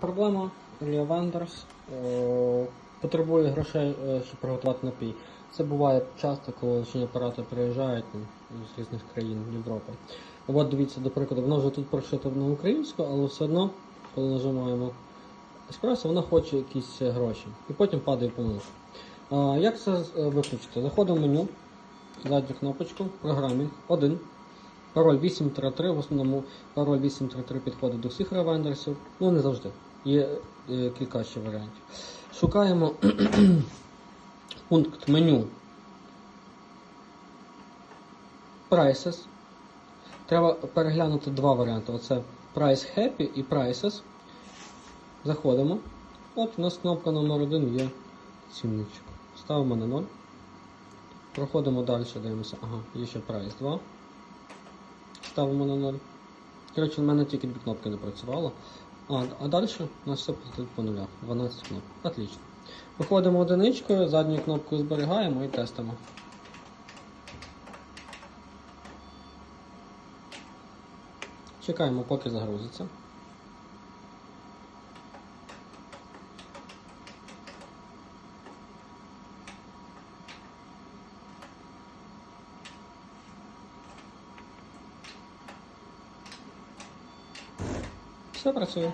Проблема Vendors е, потребує грошей, е, щоб приготувати напій. Це буває часто, коли лише апарати приїжджають ну, з різних країн Європи. От дивіться, до прикладу, воно вже тут прошито на українську, але все одно, коли нажимаємо еспресо, вона хоче якісь е, гроші. І потім падає помилка. Як це виключити? Заходимо в меню, задню кнопочку, програмінг, 1. Пароль 833, в основному пароль 833 підходить до всіх ревендерсів. Ну, не завжди. Є е, кілька ще варіантів. Шукаємо пункт меню Prices. Треба переглянути два варіанти. Оце Price Happy і Prices. Заходимо. От у нас кнопка номер 1 є цінничок. Ставимо на 0. Проходимо далі, дивимося. Ага, є ще Price 2. Ставимо на 0. Коротше, в мене тільки дві кнопки не працювало. А, а далі у нас все по нулях. 12 кнопок. Отлично. Виходимо одиничкою, задню кнопку зберігаємо і тестимо. Чекаємо, поки загрузиться. Все працює.